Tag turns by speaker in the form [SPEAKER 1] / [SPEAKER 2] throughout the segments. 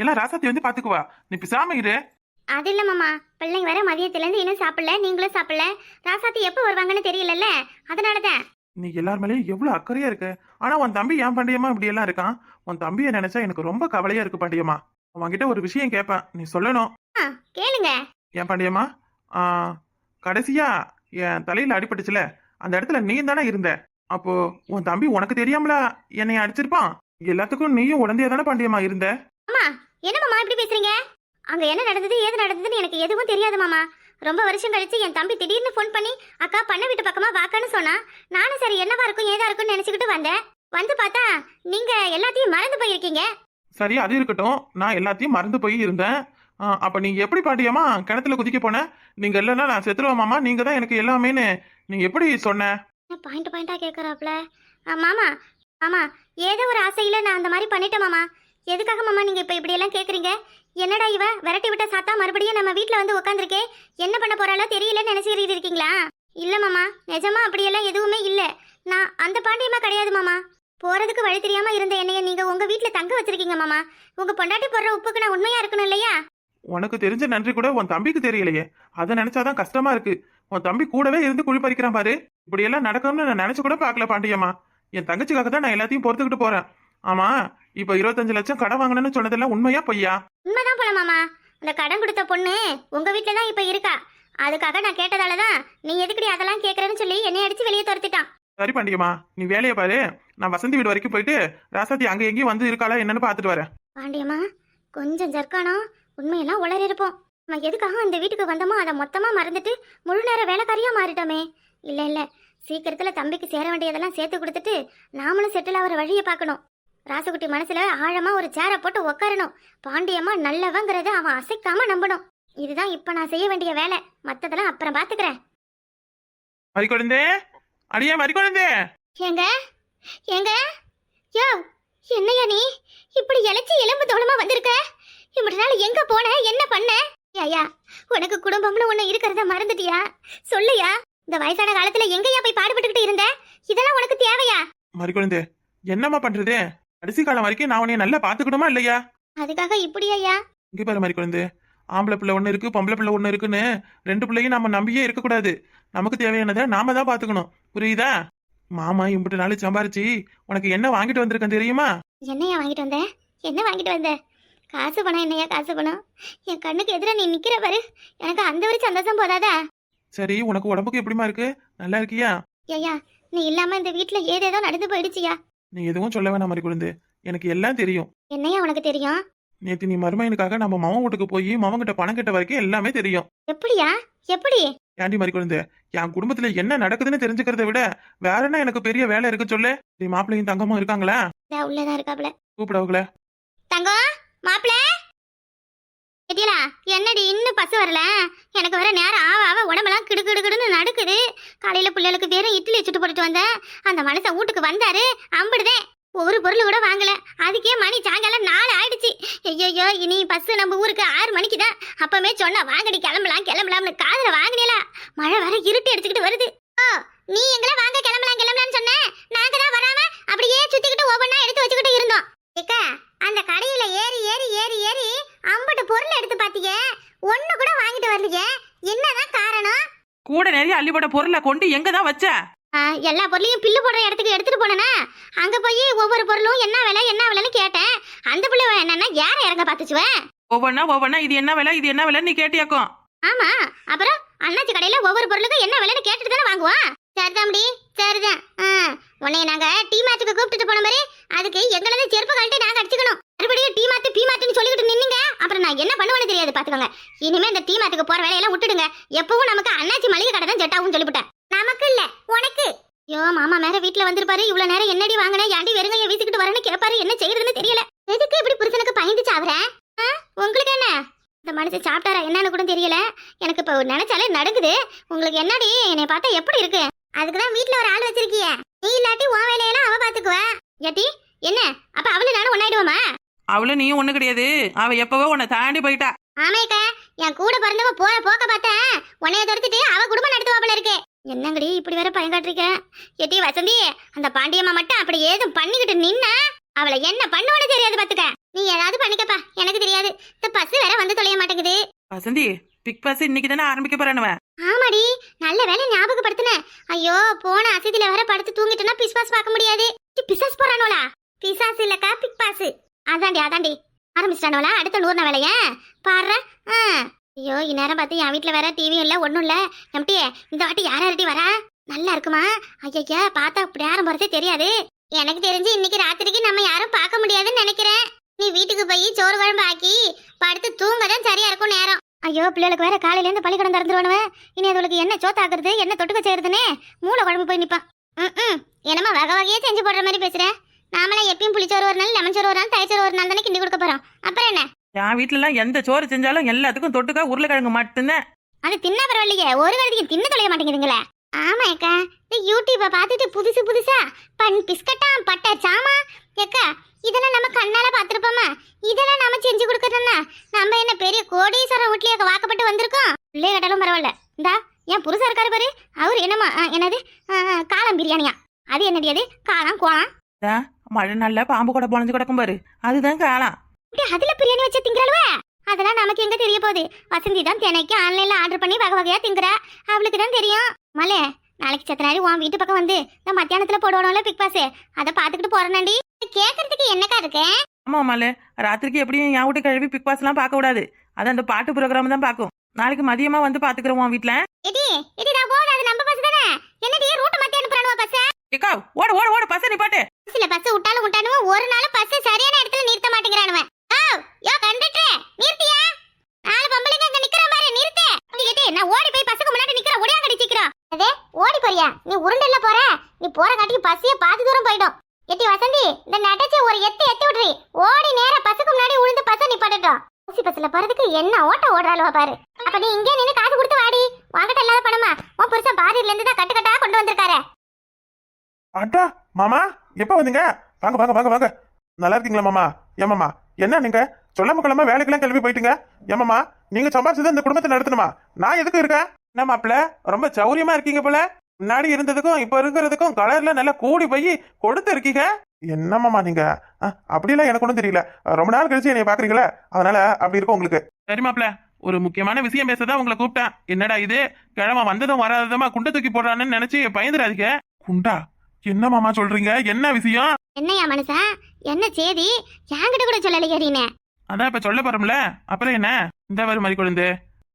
[SPEAKER 1] எல்லாம் ராசாத்தி வந்து பாத்துக்குவா. நீ பிசாம இரு.
[SPEAKER 2] அது இல்ல மாமா. பிள்ளைங்க வர மதியத்துல இருந்து இன்னும் சாப்பிடல நீங்களும் சாப்பிடல. ராசாத்தி எப்போ வருவாங்கன்னு தெரியலல்ல. அதனாலதான்.
[SPEAKER 1] நீ எல்லார் மேலயும் எவ்வளவு அக்கறையா இருக்க? ஆனா உன் தம்பி ஏன் பாண்டியம்மா இப்படி எல்லாம் இருக்கான்? உன் தம்பியை நினைச்சா எனக்கு ரொம்ப கவலையா இருக்கு பாண்டியம்மா. உன்கிட்ட ஒரு விஷயம் கேட்பேன். நீ சொல்லணும்.
[SPEAKER 2] ஆ, கேளுங்க.
[SPEAKER 1] ஏன் பாண்டியம்மா? ஆ, கடைசியா என் தலையில அடிபட்டுச்சுல. அந்த இடத்துல நீ தானே இருந்த. அப்போ உன் தம்பி உனக்கு தெரியாமல என்னை அடிச்சிருப்பான்? எல்லாத்துக்கும் நீயும் உடந்தையா தானே பாண்டியம்மா இருந்த?
[SPEAKER 2] அம்மா என்ன மாமா இப்படி பேசுறீங்க? அங்க என்ன நடந்தது ஏது நடந்ததுன்னு எனக்கு எதுவும் தெரியாது மாமா. ரொம்ப வருஷம் கழிச்சு என் தம்பி திடீர்னு ஃபோன் பண்ணி அக்கா பண்ண வீட்டு பக்கமா வாக்கான்னு சொன்னா நானும் சரி என்னவா இருக்கும் ஏதா இருக்கும்னு நினைச்சுக்கிட்டு வந்தேன். வந்து பார்த்தா நீங்க எல்லாத்தையும் மறந்து போயிருக்கீங்க.
[SPEAKER 1] சரி அது இருக்கட்டும். நான் எல்லாத்தையும் மறந்து போய் இருந்தேன். அப்ப நீங்க எப்படி பாண்டியம்மா கிணத்துல குதிக்க போன? நீங்க இல்லைன்னா நான் செத்துருவேன் நீங்க தான் எனக்கு எல்லாமேன்னு நீ எப்படி சொன்ன?
[SPEAKER 2] பாயிண்ட் பாயிண்டா கேக்குறாப்ல? மாமா மாமா ஏதோ ஒரு ஆசையில நான் அந்த மாதிரி பண்ணிட்டேன் மாமா. எதுக்காக மாமா நீங்க இப்ப இப்படி எல்லாம் கேக்குறீங்க? என்னடா இவ? விரட்டி விட்ட சாத்தா மறுபடியும் நம்ம வீட்டில் வந்து உட்காந்துருக்கே என்ன பண்ண போறாளோ தெரியலன்னு நினைச்சிட்டு இருக்கீங்களா? இல்ல மாமா நிஜமா அப்படியெல்லாம் எதுவுமே இல்ல. நான் அந்த பாண்டியமா கிடையாது மாமா. போறதுக்கு வழி தெரியாம இருந்த என்னைய நீங்க உங்க வீட்டில் தங்க வச்சிருக்கீங்க மாமா. உங்க பொண்டாட்டி போடுற உப்புக்கு நான் உண்மையா இருக்கணும் இல்லையா?
[SPEAKER 1] உனக்கு தெரிஞ்ச நன்றி கூட உன் தம்பிக்கு தெரியலையே. அதை நினைச்சாதான் கஷ்டமா இருக்கு. உன் தம்பி கூடவே இருந்து குழி பறிக்கிறான் பாரு. இப்படி எல்லாம் நடக்கும்னு நான் நினைச்சு கூட பார்க்கல பாண்டியம்மா. என் தங்கச்சிக்காக தான் நான் எல்லாத்தையும் பொறுத்துக்கிட்டு போறேன். ஆமா இப்ப இருபத்தஞ்சு லட்சம் கடன் வாங்கினேன்னு சொன்னதெல்லாம் உண்மையா பொய்யா?
[SPEAKER 2] உண்மைதான் போல மாமா. அந்த கடன் கொடுத்த பொண்ணு உங்க வீட்ல தான் இப்ப இருக்கா. அதுக்காக நான் கேட்டதால தான் நீ எதுக்குடி அதெல்லாம் கேக்குறேன்னு சொல்லி என்னை அடிச்சு வெளியே துரத்திட்டான்.
[SPEAKER 1] சரி பாண்டியம்மா நீ வேலையை பாரு. நான் வசந்தி வீடு வரைக்கும் போயிட்டு ராசாத்தி அங்க எங்கேயும் வந்து இருக்காளா என்னன்னு பாத்துட்டு வரேன்.
[SPEAKER 2] பாண்டியம்மா கொஞ்சம் ஜர்க்கானோ உண்மையெல்லாம் உளறி இருப்போம். நம்ம எதுக்காக இந்த வீட்டுக்கு வந்தோமோ அதை மொத்தமா மறந்துட்டு முழு நேர வேலைக்காரியா மாறிட்டோமே. இல்ல இல்ல. சீக்கிரத்துல தம்பிக்கு சேர வேண்டியதெல்லாம் சேர்த்து கொடுத்துட்டு நாமளும் செட்டில் ஆகிற வழியை பார்க்கணும். ராசுகுட்டி மனசுல ஆழமா ஒரு சேரை போட்டு உக்காரணும். பாண்டியம்மா நல்லவங்கிறத அவன் அசைக்காம நம்பணும். இதுதான் இப்ப நான் செய்ய வேண்டிய வேலை. மத்ததெல்லாம் அப்புறம் பாத்துக்கிறேன்.
[SPEAKER 1] மறிக்கொழுந்தே அடியே மறிக்கொழுந்தே
[SPEAKER 2] ஏங்க? ஏங்க? யோ என்னையா நீ? இப்படி இழைச்சி எலும்பு தோளமா வந்திருக்க? இப்படி நாள் எங்க போன? என்ன பண்ண? ஐயா உனக்கு குடும்பம்னு ஒண்ணு இருக்கிறத மறந்துட்டியா? சொல்லுயா இந்த வயசான காலத்துல எங்கயா போய் பாடுபட்டுக்கிட்டு இருந்த? இதெல்லாம் உனக்கு தேவையா?
[SPEAKER 1] மறிக்கொழுந்தே என்னம்மா பண்றது? கடைசி காலம் வரைக்கும் நான் உன்னைய நல்லா பாத்துக்கணுமா இல்லையா?
[SPEAKER 2] அதுக்காக இப்படி ஐயா?
[SPEAKER 1] இங்க பாரு மறிக்கொழுந்து ஆம்பளை பிள்ளை ஒண்ணு இருக்கு பொம்பளை பிள்ளை ஒண்ணு இருக்குன்னு ரெண்டு பிள்ளையும் நம்ம நம்பியே இருக்கக்கூடாது நமக்கு தேவையானதை நாம தான் பாத்துக்கணும் புரியுதா? மாமா இம்பிட்டு நாள் சம்பாரிச்சு உனக்கு என்ன வாங்கிட்டு வந்திருக்கேன் தெரியுமா?
[SPEAKER 2] என்னையா வாங்கிட்டு வந்த? என்ன வாங்கிட்டு வந்த? காசு பணம் என்னையா காசு பணம்? என் கண்ணுக்கு எதிராக நீ நிக்கிற பாரு. எனக்கு அந்த ஒரு சந்தோஷம் போதாதா?
[SPEAKER 1] சரி உனக்கு உடம்புக்கு எப்படிமா இருக்கு? நல்லா இருக்கியா?
[SPEAKER 2] ஐயா நீ இல்லாம இந்த வீட்டுல ஏதேதோ நடந்து போயிடுச்சியா?
[SPEAKER 1] நீ எதுவும் சொல்ல வேணாம் மறிக்கொழுந்து எனக்கு எல்லாம் தெரியும்.
[SPEAKER 2] என்னையா உனக்கு தெரியும்?
[SPEAKER 1] நேத்து நீ மருமையனுக்காக நம்ம மவன் வீட்டுக்கு போய் மவன் கிட்ட பணம் கிட்ட வரைக்கும் எல்லாமே தெரியும்.
[SPEAKER 2] எப்படியா? எப்படி?
[SPEAKER 1] ஏண்டி மறிக்கொழுந்து என் குடும்பத்துல என்ன நடக்குதுன்னு தெரிஞ்சுக்கிறத விட வேற என்ன எனக்கு பெரிய வேலை இருக்கு சொல்லு? நீ மாப்பிள்ளையும் தங்கமும் இருக்காங்களா?
[SPEAKER 2] இதா உள்ளதா இருக்காப்ல
[SPEAKER 1] கூப்பிடவங்கள
[SPEAKER 2] தங்கம் மாப்பிள எட்டியலா என்னடி இன்னும் பசு வரல? எனக்கு வர நேரம் ஆவ ஆவ உடம்பெல்லாம் கிடு கிடு கிடுன்னு காலையில பிள்ளைகளுக்கு வெறும் இட்லி சுட்டு போட்டுட்டு வந்தேன் அந்த மனுஷன் வீட்டுக்கு வந்தாரு. அம்பிடுதேன் ஒரு பொருள் கூட வாங்கல. அதுக்கே மணி சாயங்காலம் நாலு ஆயிடுச்சு. ஐயோ இனி பஸ் நம்ம ஊருக்கு ஆறு மணிக்கு தான் அப்பவே சொன்னா வாங்கடி கிளம்பலாம் கிளம்பலாம்னு காதில் வாங்கினீல. மழை வர இருட்டு அடிச்சுக்கிட்டு வருது. ஓ நீ எங்களை வாங்க கிளம்பலாம் கிளம்பலாம்னு சொன்ன? நாங்க தான் வராம அப்படியே சுத்திக்கிட்டு ஒவ்வொன்றா எடுத்து வச்சுக்கிட்டு இருந்தோம். ஏக்கா அந்த கடையில ஏறி ஏறி ஏறி ஏறி அம்பட்டு பொருள் எடுத்து பாத்தீங்க. ஒண்ணு கூட வாங்கிட்டு வரலையே. என்னதான் காரணம்?
[SPEAKER 3] கூட நிறைய அள்ளிப்பட பொருளை கொண்டு எங்க தான் வச்ச?
[SPEAKER 2] ஆ, எல்லா பொருளையும் பில்லு போடுற இடத்துக்கு எடுத்துட்டு போனேனா? அங்க போய் ஒவ்வொரு பொருளும் என்ன விலை என்ன விலைன்னு கேட்டேன். அந்த பிள்ளை என்னன்னா யார இறங்க பாத்துச்சுவேன்
[SPEAKER 3] ஒவ்வொன்னா ஒவ்வொன்னா இது என்ன விலை இது என்ன விலை நீ கேட்டியாக்கும்.
[SPEAKER 2] ஆமா அப்புறம் அண்ணாச்சி கடையில ஒவ்வொரு பொருளுக்கும் என்ன விலைன்னு கேட்டுட்டு தானே வாங்குவோம் சரிதான்டி சரிதான். ஆ, உன்னைய நாங்க டீ மேட்சுக்கு கூப்பிட்டுட்டு போன மாதிரி அதுக்கு எங்களது செருப்பு கழட்டி நாங்க அடிச்சுக்கணும். மறுபடியும் டீ மாத்து பீ மாத்துன்னு சொல்லிக்கிட்டு நின்னுங்க. அப்புறம் நான் என்ன பண்ணுவேன்னு தெரியாது பாத்துக்கோங்க இனிமே இந்த டீ மாத்துக்கு போற வேலையெல்லாம் விட்டுடுங்க. எப்பவும் நமக்கு அண்ணாச்சி மளிகை கடை தான் செட்டாகும் சொல்லிவிட்டேன். நமக்கு இல்ல உனக்கு. ஐயோ மாமா மேல வீட்டுல வந்திருப்பாரு. இவ்வளவு நேரம் என்னடி வாங்கின? ஏன்டி வெறுங்கைய வீசிக்கிட்டு வரேன்னு கேட்பாரு என்ன செய்யறதுன்னு தெரியல. எதுக்கு இப்படி புருஷனுக்கு பயந்துச்சு அவர? உங்களுக்கு என்ன? இந்த மனுஷன் சாப்பிட்டாரா என்னன்னு கூட தெரியல. எனக்கு இப்போ நினைச்சாலே நடக்குது உங்களுக்கு என்னடி? என்னை பார்த்தா எப்படி இருக்கு? அதுக்கு தான் வீட்ல ஒரு ஆள் வச்சிருக்கிய. நீ இல்லாட்டி உன் வேலையெல்லாம் அவ பாத்துக்குவ. ஏட்டி என்ன? அப்ப அவளு நானும் ஒன்னாயிடுவோமா
[SPEAKER 3] அவளும் நீயும் ஒண்ணு கிடையாது. அவ எப்பவோ உன்னை தாண்டி போயிட்டா.
[SPEAKER 2] ஆமைக்கா என் கூட பிறந்தவ போற போக்க பார்த்தேன் உன்னைய துரத்துட்டு அவ குடும்பம் நடத்துவாப்புல இருக்கு. என்னங்கடி இப்படி வேற பயங்காட்டுறீங்க ஏட்டி வசந்தி அந்த பாண்டியம்மா மட்டும் அப்படி ஏதும் பண்ணிக்கிட்டு நின்னா அவளை என்ன பண்ணுவான்னு தெரியாது பாத்துக்க. நீ ஏதாவது பண்ணிக்கப்பா எனக்கு தெரியாது. இந்த பஸ் வேற வந்து தொலைய மாட்டேங்குது.
[SPEAKER 3] வசந்தி பிக் பாஸ் இன்னைக்கு தானே ஆரம்பிக்க போறானுவன்?
[SPEAKER 2] ஆமாடி நல்ல வேலை ஞாபகப்படுத்தின. ஐயோ போன அசதியில வர படுத்து தூங்கிட்டோம்னா பிசாஸ் பார்க்க முடியாது. பிசாஸ் போறானோலா? பிசாஸ் இல்லக்கா பிக் பாஸ் அதாண்டி அதாண்டி ஆரம்பிச்சிட்டானோலா? அடுத்த நூறுன வேலைய? பாரு ஐயோ இந்நேரம் பார்த்து என் வீட்ல வேற டிவியும் இல்ல ஒண்ணும் இல்ல. எம்டியே இந்த வாட்டி யார் யார்டி வரா? நல்லா இருக்குமா? ஐயா பார்த்தா அப்படி யாரும் போறதே தெரியாது. எனக்கு தெரிஞ்சு இன்னைக்கு ராத்திரிக்கு நம்ம யாரும் பார்க்க முடியாதுன்னு நினைக்கிறேன். நீ வீட்டுக்கு போய் சோறு குழம்பு ஆக்கி படுத்து தூங்க தான் சரியா இருக்கும் நேரம். ஐயோ பிள்ளைகளுக்கு வேற காலையில இருந்து பள்ளிக்கூடம் திறந்துருவானுவ இனி அதுகளுக்கு என்ன சோத்தாக்குறது என்ன தொட்டுக்க செய்யறதுன்னு மூளை குழம்பு போய் நிப்பான் ம் என்னமா வகை வகையே செஞ்சு போடுற மாதிரி பேசுற? நாமளே எப்பயும் புளிச்சோறு ஒரு நாள் லெமன் சோறு ஒரு நாள் தயிர் சோறு ஒரு நாள் தானே கிண்டி கொடுக்க போறோம். அப்புறம் என்ன?
[SPEAKER 3] என் வீட்ல எல்லாம் எந்த சோறு செஞ்சாலும் எல்லாத்துக்கும் தொட்டுக்கா உருளைக்கிழங்கு மட்டும்தான்.
[SPEAKER 2] அது தின்னா பரவாயில்லையே. ஒரு வேலைக்கு தின்ன தொலைய மாட்டேங்குதுங்களே. ஆமா அக்கா. யூடியூப்பை பார்த்துட்டு புதுசு புதுசா பன் பிஸ்கட்டா பட்டர் சாமா ஏக்கா இதெல்லாம் நம்ம கண்ணால பார்த்துருப்போமா? இதெல்லாம் நம்ம செஞ்சு கொடுக்கறதுனா நம்ம என்ன பெரிய கோடீஸ்வரன் வீட்லயே வாக்கப்பட்டு வந்திருக்கோம்? பிள்ளைய கட்டாலும் பரவாயில்ல. இந்தா என் புருஷா இருக்காரு பாரு. அவர் என்னமா என்னது? காளான் பிரியாணியா? அது என்னடி அது? காளான் கோளாம்
[SPEAKER 3] மழை நல்லா பாம்பு கூட பொழஞ்சு கிடக்கும் பாரு. அதுதான்
[SPEAKER 2] இப்படி அதுல பிரியாணி வச்சு திங்கிறாளுவ அதெல்லாம் நமக்கு எங்க தெரிய போகுது? வசந்தி தான் தினைக்கு ஆன்லைன்ல ஆர்டர் பண்ணி வகை வகையா திங்குறா. அவளுக்கு தான் தெரியும். மலே நாளைக்கு சத்தனாரி உன் வீட்டு பக்கம் வந்து இந்த மத்தியானத்துல போடுவானோல பிக் பாஸ். அதை பாத்துக்கிட்டு போறேனாண்டி. கேக்குறதுக்கு என்னக்கா இருக்கு?
[SPEAKER 3] ஆமா மாலே ராத்திரிக்கு எப்படியும் என் வீட்டு கழுவி பிக் பாஸ் எல்லாம் பார்க்க கூடாது அது அந்த பாட்டு ப்ரோக்ராம் தான் பார்க்கும். நாளைக்கு மதியமா வந்து பாத்துக்கிறோம் உன் வீட்ல.
[SPEAKER 2] எடி எடி நான் போகுது அது நம்ம பஸ் தானே? என்னடி ரூட் மாத்தி அனுப்புறானுவ பஸ்
[SPEAKER 3] ஏக்கா ஓடு ஓடு ஓடு பச நீ பாட்டு
[SPEAKER 2] பஸ்ல பஸ் விட்டாலும் விட்டானுவ ஒரு நாள் பஸ் சரியான இடத்துல நிறுத்த மாட்டேங்கிறானுவ. ஆ யோ கண்டக்டர் நிறுத்தியா? நாலு பொம்பளைங்க அங்க நிக்கிற மாதிரி நிறுத்து. கேட்டு நான் ஓடி போய் பஸ்ஸுக்கு முன்னாடி நிக்கிற ஒடியா கடிச்சிக்கிறோம் அதே ஓடி போறியா? நீ உருண்டல்ல போற? நீ போற காட்டிக்கு பஸ்ஸே பாதி தூரம் போயிடும். எட்டி வசந்தி இந்த நடைச்சு ஒரு எத்து எத்து விட்றி. ஓடி நேர பசுக்கு முன்னாடி உழுந்து நீ நிப்பாட்டட்டும். ஊசி பஸ்ல போறதுக்கு என்ன ஓட்ட ஓடுறாளுவா பாரு. அப்ப நீ இங்கே நின்னு காசு கொடுத்து வாடி. வாங்கிட்ட இல்லாத பணமா? உன் புருஷன் பாதியில இருந்து தான் கட்டு கட்டா கொண்டு வந்திருக்காரு.
[SPEAKER 1] அட்டா மாமா எப்ப வந்தீங்க? வாங்க வாங்க வாங்க வாங்க. நல்லா இருக்கீங்களா மாமா? ஏமாமா என்ன நீங்க? சொல்லாம கொள்ளாம வேலைக்கெல்லாம் கிளம்பி போயிட்டீங்க. ஏமாமா நீங்க சம்பாரிச்சது இந்த குடும்பத்தை நடத்தணுமா? நான் எதுக்கு இருக்கேன்? என்ன மாப்பிள ரொம்ப சௌரியமா இருக்கீங்க போல. முன்னாடி இருந்ததுக்கும் இப்ப இருக்கிறதுக்கும் கலர்ல நல்லா கூடி போய் கொடுத்து இருக்கீங்க என்னமாமா நீங்க? அப்படிலாம் எனக்கு ஒன்றும் தெரியல. ரொம்ப நாள் கழிச்சு என்னை பாக்குறீங்களா? அதனால அப்படி இருக்கும் உங்களுக்கு. சரி மாப்பிள ஒரு முக்கியமான விஷயம் பேசதான் உங்களை கூப்பிட்டேன். என்னடா இது? கிழமை வந்ததும் வராததுமா குண்டை தூக்கி போடுறான்னு நினைச்சு பயந்துடாதீங்க. குண்டா? என்ன மாமா சொல்றீங்க? என்ன விஷயம்?
[SPEAKER 2] என்னையா மனுஷா? என்ன செய்தி என்கிட்ட கூட சொல்லலையே
[SPEAKER 1] அதான் இப்ப சொல்ல போறோம்ல. அப்புறம் என்ன? இந்த வரும் மாதிரி குழந்தை.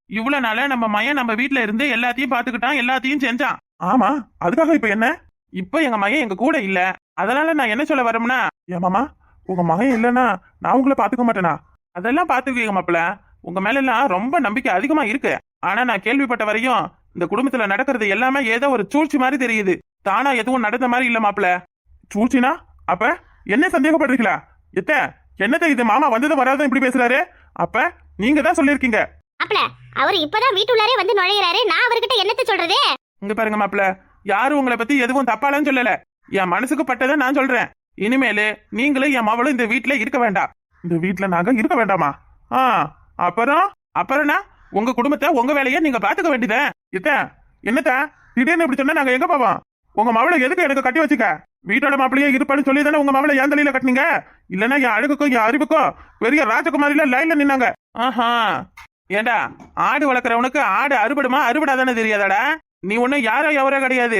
[SPEAKER 1] இவ்வளவு நாளா நம்ம மயன் நம்ம வீட்ல இருந்து எல்லாத்தையும் பாத்துக்கிட்டான் எல்லாத்தையும் செஞ்சான். ஆமா அதுக்காக இப்ப என்ன? இப்ப எங்க மையன் எங்க கூட இல்ல. அதனால நான் என்ன சொல்ல வரோம்னா ஏன் மாமா உங்க மகன் இல்லைன்னா நான் உங்களை பாத்துக்க மாட்டேனா? அதெல்லாம் பாத்துக்குவீங்க மாப்பிள உங்க மேல எல்லாம் ரொம்ப நம்பிக்கை அதிகமா இருக்கு. ஆனா நான் கேள்விப்பட்ட வரையும் இந்த குடும்பத்துல நடக்கிறது எல்லாமே ஏதோ ஒரு சூழ்ச்சி மாதிரி தெரியுது. தானா எதுவும் நடந்த மாதிரி இல்ல மாப்பிள சூழ்ச்சினா? அப்ப என்ன சந்தேகப்படுறீங்களா? எத்த என்னத்த இது? மாமா வந்ததும் வராதும் இப்படி பேசுறாரு. அப்ப நீங்க தான் சொல்லிருக்கீங்க
[SPEAKER 2] அப்பல அவர் இப்பதான் வீட்டுள்ளாரே வந்து நுழையிறாரு. நான் அவர்கிட்ட என்னத்த சொல்றது?
[SPEAKER 1] இங்க பாருங்க மாப்பிள யாரும் உங்களை பத்தி எதுவும் தப்பாலன்னு சொல்லல. என் மனசுக்கு பட்டதை நான் சொல்றேன். இனிமேலு நீங்களும் என் மவளும் இந்த வீட்டுல இருக்க வேண்டாம் இந்த வீட்ல நாங்க இருக்க வேண்டாமா? ஆ அப்புறம்? அப்புறம்னா உங்க குடும்பத்தை உங்க வேலையை நீங்க பாத்துக்க வேண்டியதே. இத்த என்னத்த? திடீர்னு இப்படி சொன்னா நாங்க எங்க போவோம்? உங்க மவளை எதுக்கு எனக்கு கட்டி வச்சுக்க? வீட்டோட மாப்பிளையே இருப்பான்னு சொல்லி தானே உங்க மவளை என் தலையில கட்டினீங்க? இல்லன்னா என் அழகுக்கும் என் அறிவுக்கும் பெரிய ராஜகுமாரில லைன்ல நின்னாங்க. ஆஹா. ஏண்டா ஆடு வளர்க்குறவனுக்கு ஆடு அறுபடுமா? அறுபடாதானே தெரியாதாடா? நீ ஒன்னும் யாரோ எவரோ கிடையாது.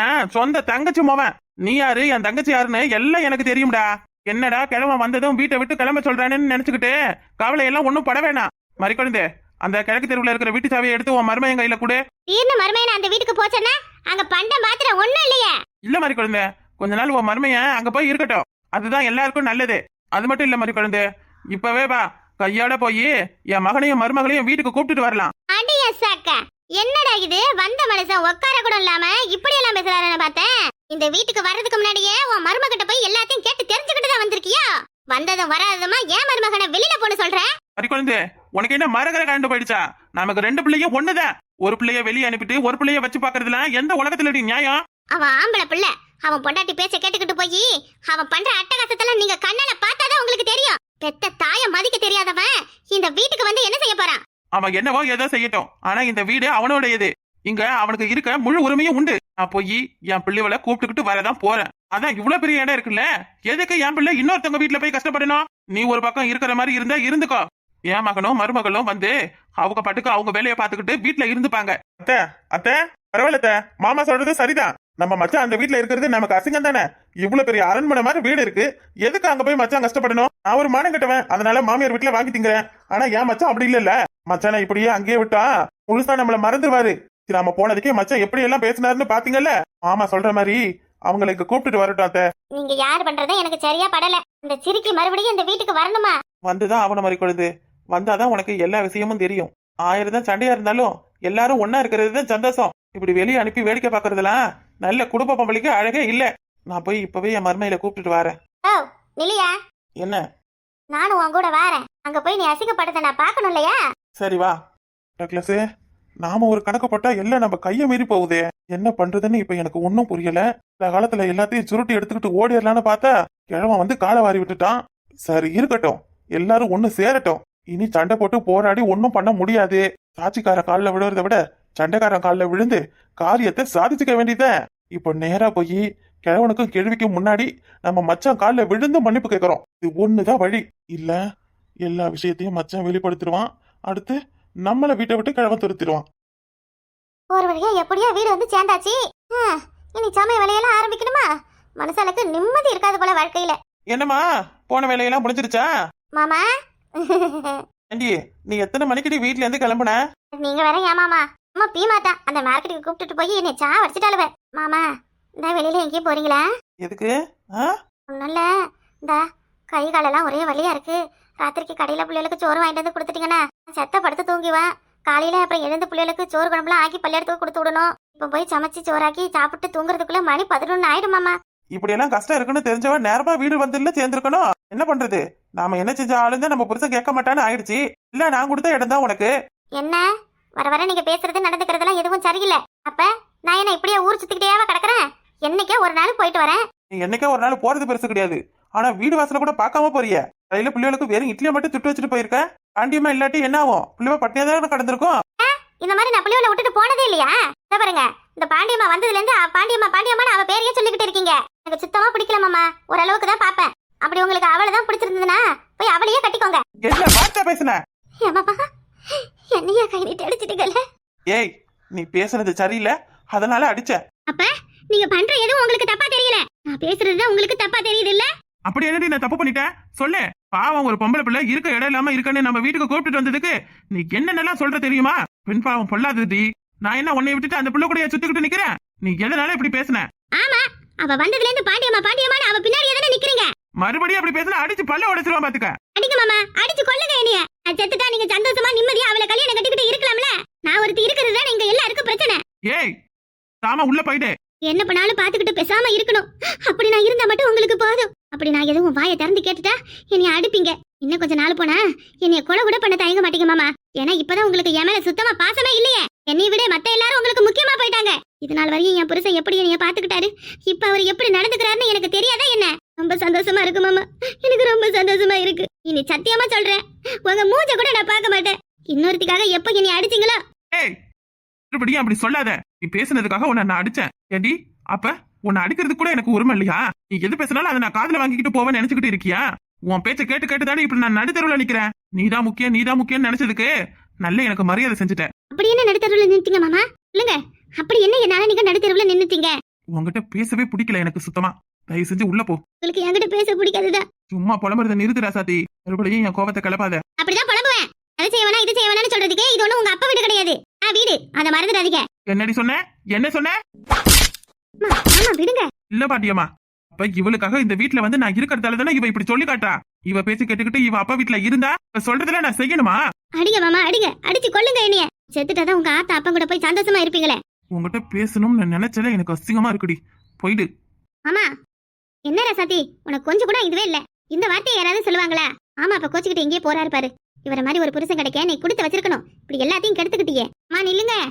[SPEAKER 1] என் சொந்த தங்கச்சி மோவன். நீ யாரு? என் தங்கச்சி யாருன்னு எல்லாம் எனக்கு தெரியும்டா. என்னடா கிழமை வந்ததும் வீட்டை விட்டு கிளம்ப சொல்றானேன்னு நினைச்சுக்கிட்டு கவலை எல்லாம் ஒன்றும் பட வேணாம். மறிக்கொழுந்து அந்த கிழக்கு தெருவுல இருக்கிற வீட்டு சாவியை எடுத்து உன் மருமையன் கையில கொடு.
[SPEAKER 2] தீர்னு மருமையன் அந்த வீட்டுக்கு போச்சேன்னா அங்க பண்டம் பாத்திரம் ஒண்ணும் இல்லையே.
[SPEAKER 1] இல்ல மாதிரி குழந்தை கொஞ்ச நாள் உன் மருமையன் அங்க போய் இருக்கட்டும். அதுதான் எல்லாருக்கும் நல்லது. அது மட்டும் இல்ல மாதிரி குழந்தை இப்பவே வா கையோட போய் என் மகனையும் மருமகளையும் வீட்டுக்கு கூப்பிட்டுட்டு வரலாம்.
[SPEAKER 2] அடிய சாக்க என்னடா இது? வந்த மனுஷன் உட்கார கூட இல்லாம இப்படி எல்லாம் பேசுறாருன்னு பார்த்தேன். இந்த வீட்டுக்கு வர்றதுக்கு முன்னாடியே உன் மருமகிட்ட போய் எல்லாத்தையும் கேட்டு தெரிஞ்சுக்கிட்டு தான் வந்திருக்கியா? வந்ததும் வராததுமா ஏன் மருமகனை வெளியில போன சொல்ற?
[SPEAKER 1] மாதிரி குழந்தை உனக்கு என்ன மரகர கரண்டு போயிடுச்சா? நமக்கு ரெண்டு பிள்ளையும் ஒண்ணுதான். ஒரு பிள்ளைய வெளியே அனுப்பிட்டு ஒரு பிள்ளைய வச்சு பாக்குறதுல எந்த உலகத்துல நியாயம்?
[SPEAKER 2] அவன் ஆம்பளை பிள்ளை. அவன் பொண்டாட்டி பேச்ச கேட்டுக்கிட்டு போய் அவன் பண்ற அட்டகாசத்தெல்லாம் நீங்க கண்ணால பார்த்தாதான் உங்களுக்கு தெரியும். பெத்த தாய மதிக்க தெரியாதவன் இந்த வீட்டுக்கு வந்து என்ன செய்ய போறான்?
[SPEAKER 1] அவன் என்னவோ ஏதோ செய்யட்டும். ஆனா இந்த வீடு அவனோடையது. இங்க அவனுக்கு இருக்க முழு உரிமையும் உண்டு. நான் போய் என் பிள்ளைகளை கூப்பிட்டுக்கிட்டு வரதான் போறேன். அதான் இவ்வளவு பெரிய இடம் இருக்குல்ல? எதுக்கு என் பிள்ளை இன்னொருத்தவங்க வீட்டுல போய் கஷ்டப்படணும் நீ ஒரு பக்கம் இருக்கிற மாதிரி இருந்தா இருந்துக்கோ. என் மகனும் மருமகளும் வந்து அவங்க பாட்டுக்கு அவங்க வேலையை பார்த்துக்கிட்டு வீட்டுல இருந்துப்பாங்க. அத்தை அத்தை பரவாயில்ல அத்தை. மாமா சொல்றது சரிதான். நம்ம மச்சான் அந்த வீட்டுல இருக்கிறது நமக்கு அசிங்கம் தானே? இவ்வளவு பெரிய அரண்மனை மாதிரி வீடு இருக்கு. எதுக்கு அங்க போய் மச்சான் கஷ்டப்படணும்? நான் ஒரு மானம் கட்டுவேன். அதனால மாமியார் வீட்டுல வாங்கி திங்கிறேன். ஆனா என் மச்சான் அப்படி இல்லல்ல? மச்சானை இப்படியே அங்கேயே விட்டா முழுசா நம்மள மறந்துடுவாரு நாம போனதுக்கே மச்சான் எப்படி எல்லாம் பேசினாருன்னு பாத்தீங்கல்ல? மாமா சொல்ற மாதிரி அவங்களுக்கு கூப்பிட்டுட்டு வரட்டும் அத்தை.
[SPEAKER 2] நீங்க யார் பண்றதே எனக்கு சரியா படல. இந்த சிரிக்கி மறுபடியும் இந்த வீட்டுக்கு வரணுமா?
[SPEAKER 1] வந்துதான் அவன மாதிரி கொழுது. வந்தாதான் உனக்கு எல்லா விஷயமும் தெரியும். ஆயிரம் தான் சண்டையா இருந்தாலும் எல்லாரும் ஒண்ணா இருக்கிறது தான் சந்தோஷம். இப்படி வெளியே அனுப்பி வேடிக்கை பாக்குறதுலாம் நல்ல குடும்ப பொம்பளைக்கு அழகே இல்ல. நான் போய் இப்பவே என் மருமையில கூப்பிட்டுட்டு வரேன்.
[SPEAKER 2] ஓ நிலியா
[SPEAKER 1] என்ன?
[SPEAKER 2] நானும் உன் கூட வாரேன். அங்க போய் நீ அசிங்கப்படுத்த நான் பார்க்கணும் இல்லையா?
[SPEAKER 1] சரி வா டக்ளஸ். நாம ஒரு கணக்கு போட்டா எல்லாம் நம்ம கைய மீறி போகுதே. என்ன பண்றதுன்னு இப்ப எனக்கு ஒன்னும் புரியல. இந்த காலத்துல எல்லாத்தையும் சுருட்டி எடுத்துக்கிட்டு ஓடிடலான்னு பார்த்தா கிழவன் வந்து காலை வாரி விட்டுட்டான். சரி இருக்கட்டும். எல்லாரும் ஒண்ணு சேரட்டும். இனி சண்டை போட்டு போராடி ஒன்னும் பண்ண முடியாது. சாட்சிக்கார காலில் விழுறத விட சண்டைக்காரன் காலில் விழுந்து காரியத்தை சாதிச்சுக்க வேண்டியதுதான். இப்போ நேரா போய் கிழவனுக்கும் கேள்விக்கும் முன்னாடி நம்ம மச்சான் காலில் விழுந்து மன்னிப்பு கேட்கறோம் இது ஒண்ணுதான் வழி. இல்ல எல்லா விஷயத்தையும் மச்சான் வெளிப்படுத்திடுவான். அடுத்து நம்மள வீட்டை விட்டு கிழவன் துருத்திடுவான்.
[SPEAKER 2] ஒரு வழியா எப்படியோ வீடு வந்து சேர்ந்தாச்சு. இனி சமய வேலையெல்லாம் ஆரம்பிக்கணுமா? மனுஷனுக்கு நிம்மதி இருக்காது போல வாழ்க்கையில.
[SPEAKER 1] என்னம்மா போன வேலையெல்லாம் முடிஞ்சிருச்சா
[SPEAKER 2] மாமா?
[SPEAKER 1] ஏண்டி நீ எத்தனை மணிக்கடி வீட்ல இருந்து கிளம்புன?
[SPEAKER 2] நீங்க வேற ஏன் மாமா? அம்மா பீ மாத்தா அந்த மார்க்கெட்டுக்கு கூப்பிட்டுட்டு போய் என்னை சா வடிச்சிட்டாலுவ மாமா இந்த வெளியில எங்கேயும் போறீங்களா?
[SPEAKER 1] எதுக்கு?
[SPEAKER 2] ஒன்றும் இல்லை இந்த கை காலெல்லாம் ஒரே வலியா இருக்கு. ராத்திரிக்கு கடையில பிள்ளைகளுக்கு சோறு வாங்கிட்டு வந்து கொடுத்துட்டீங்கன்னா செத்த படுத்து தூங்கிவேன் காலையில அப்புறம் எழுந்து பிள்ளைகளுக்கு சோறு குழம்புலாம் ஆக்கி பள்ளியிடத்துக்கு கொடுத்து விடணும். இப்போ போய் சமைச்சு சோறாக்கி சாப்பிட்டு தூங்குறதுக்குள்ள மணி பதினொன்று ஆயிடும் மாமா.
[SPEAKER 1] இப்படி எல்லாம் கஷ்டம் இருக்குன்னு தெரிஞ்சவன் நேரமா வீடு வந்துல சேர்ந்திருக்கணும். என்ன பண்றது? நாம என்ன செஞ்ச ஆளுங்க நம்ம புருஷன் கேட்க மாட்டான்னு ஆயிடுச்சு. இல்ல நான் கொடுத்த இடம் தான் உனக்கு.
[SPEAKER 2] என்ன? வர வர நீங்க பேசுறது நடந்துக்கிறதெல்லாம் எதுவும் சரியில்லை. அப்ப நான் என்ன இப்படியே ஊர் சுத்திக்கிட்டேவா கிடக்குறேன்? என்னைக்கே ஒரு நாள் போயிட்டு வரேன்.
[SPEAKER 1] நீ என்னைக்கே ஒரு நாள் போறது பெருசு கிடையாது. ஆனா வீடு வாசல கூட பார்க்காம போறிய. கையில பிள்ளைகளுக்கு வெறும் இட்லியை மட்டும் சுட்டு வச்சுட்டு போயிருக்க? பாண்டியமா இல்லாட்டி என்ன ஆகும்? பிள்ளைவ பட்டினியா தான் கடந்திருக்கும்
[SPEAKER 2] இந்த மாதிரி நான் பிள்ளைகளை விட்டுட்டு போனதே இல்லையா? இத பாருங்க இந்த பாண்டியம்மா வந்ததுல இருந்து பாண்டியம்மா பாண்டியம்மா அவ பேரையே சொல்லிக்கிட்டு இருக்கீங்க. எனக்கு சுத்தமா பிடிக்கல மாமா ஓரளவுக்கு தான் பாப்பேன் அப்படி உங்களுக்கு அவளை தான் பிடிச்சிருந்ததுன்னா போய் அவளையே கட்டிக்கோங்க.
[SPEAKER 1] என்ன வார்த்தை பேசுன?
[SPEAKER 2] என்னையா கை நீட்டி அடிச்சிட்டீங்கல்ல?
[SPEAKER 1] ஏய் நீ பேசுனது சரியில்லை. அதனால அடிச்ச.
[SPEAKER 2] அப்ப நீங்க பண்ற எதுவும் உங்களுக்கு தப்பா தெரியல. நான் பேசுறது உங்களுக்கு தப்பா தெரியுது இல்ல
[SPEAKER 1] அப்படி என்னடி நான் தப்பு பண்ணிட்டேன் சொல்லு. பாவம் ஒரு பொம்பளை பிள்ளை இருக்க இடம் இல்லாம இருக்கன்னு நம்ம வீட்டுக்கு கூப்பிட்டுட்டு வந்ததுக்கு நீ என்னென்னலாம் சொல்ற தெரியுமா? பெண் பாவம் பொல்லாதது நான் என்ன உன்னை விட்டுட்டு அந்த பிள்ளை கூட சுத்திக்கிட்டு நிக்கிறேன்? நீ எதனால இப்படி பேசுன?
[SPEAKER 2] ஆமா அவ வந்ததுல இருந்து பாண்டியம்மா பாண்டியம்மா அவ பின்னாடி எதனா நிக்கிறீங்க?
[SPEAKER 1] மறுபடியும் அப்படி பேசினா அடிச்சு பல்ல உடைச்சிருவான் பாத்துக்க.
[SPEAKER 2] அடிங்க மாமா அடிச்சு கொல்லுங்க என்னைய. செத்துட்டா நீங்க சந்தோஷமா நிம்மதியா அவளை கல்யாணம் கட்டிக்கிட்டு இருக்கலாம்ல? நான் ஒருத்தி இருக்கிறது தான் இங்க எல்லாருக்கும் பிரச்சனை.
[SPEAKER 1] ஏய் சாம உள்ள போயிடு
[SPEAKER 2] என்ன பண்ணாலும் பாத்துக்கிட்டு பேசாம இருக்கணும். அப்படி நான் இருந்தா மட்டும் உங்களுக்கு போதும். அப்படி நான் எதுவும் வாயை திறந்து கேட்டுட்டா என்னைய அடிப்பீங்க. இன்னும் கொஞ்ச நாள் போனா என்னைய கொலை கூட பண்ண தயங்க மாட்டீங்க மாமா. ஏன்னா இப்பதான் உங்களுக்கு என் மேல சுத்தமா பாசமே இல்லையே. என்னை விட மத்த எல்லாரும் உங்களுக்கு முக்கியமா போயிட்டாங்க. இது நாள் வரையும் என் புருஷன் எப்படி என்னைய பாத்துக்கிட்டாரு இப்ப அவர் எப்படி நடந்துக்கிறாருன்னு எனக்கு தெரியாதா என்ன? ரொம்ப சந்தோஷமா இருக்கு மாமா. எனக்கு ரொம்ப சந்தோஷமா இருக்கு. இனி சத்தியமா சொல்றேன். உங்க மூஞ்ச கூட நான் பார்க்க மாட்டேன். இன்னொருத்திக்காக எப்ப என்னை அடிச்சீங்களோ?
[SPEAKER 1] ஏய் அப்படி சொல்லாத? நீ பேசுனதுக்காக உன்னை நான் அடிச்சேன். ஏடி அப்ப உன்னை அடிக்கிறதுக்கு கூட எனக்கு உரிமை இல்லையா? நீ எது பேசினாலும் அதை நான் காதுல வாங்கிக்கிட்டு போவேன்னு நினைச்சுக்கிட்டு இருக்கியா? உன் பேச்ச கேட்டு கேட்டு தானே இப்படி நான் நடுத்தருவுல நிக்கிறேன்? நீதான் முக்கியம் நீதான் முக்கியம் நினைச்சதுக்கு நல்ல எனக்கு மரியாதை செஞ்சுட்ட.
[SPEAKER 2] அப்படி என்ன நடுத்தருவில் நிறுத்தீங்க மாமா? இல்லங்க அப்படி என்ன என்னால நீங்க நடுத்தருவில் நின்னுட்டீங்க?
[SPEAKER 1] உன்கிட்ட பேசவே பிடிக்கல எனக்கு சுத்தமா. தயவு செஞ்சு உள்ள போ.
[SPEAKER 2] உங்களுக்கு என்கிட்ட பேச பிடிக்காதுதான்.
[SPEAKER 1] சும்மா புலம்புறத நிறுத்துடா சாத்தி. மறுபடியும் என் கோபத்தை கிளப்பாத.
[SPEAKER 2] அப்படிதான் புலம்புவேன். அதை செய்வனா இது செய்வனான்னு சொல்றதுக்கு இது ஒண்ணும் உங்க அப்பா வீடு கிடையாது. ஆ வீடு. அதை மறந்துடாதீங்க.
[SPEAKER 1] என்னடி சொன்ன? என்ன சொன்ன?
[SPEAKER 2] ஆமா விடுங்க.
[SPEAKER 1] இல்ல பாட்டியம்மா. அப்ப இவளுக்காக இந்த வீட்ல வந்து நான் இருக்கிறதால தானே இவ இப்படி சொல்லி காட்டுறா. இவ பேசி கேட்டுக்கிட்டு இவ அப்பா வீட்ல இருந்தா இவ சொல்றதுல நான் செய்யணுமா?
[SPEAKER 2] அடிங்க மாமா அடிங்க. அடிச்சு கொல்லுங்க என்னைய. செத்துட்டாதான் உங்க ஆத்தா அப்பா கூட போய் சந்தோஷமா இருப்பீங்களே.
[SPEAKER 1] உங்ககிட்ட பேசணும்னு நான் நினைச்சல எனக்கு அசிங்கமா இருக்குடி. போயிடு.
[SPEAKER 2] ஆமா. என்ன ரசாத்தி? உனக்கு கொஞ்சம் கூட இதுவே இல்ல. இந்த வார்த்தையை யாராவது சொல்லுவாங்களா? ஆமா அப்ப கோச்சுக்கிட்டு எங்கேயே போறாரு பாரு. இவர மாதிரி ஒரு புருஷன் கிடைக்க நீ கொடுத்து வச்சிருக்கணும். இப்படி எல்லாத்தையும் கெடுத்துக்கிட்டியே. மா நில்லுங்க.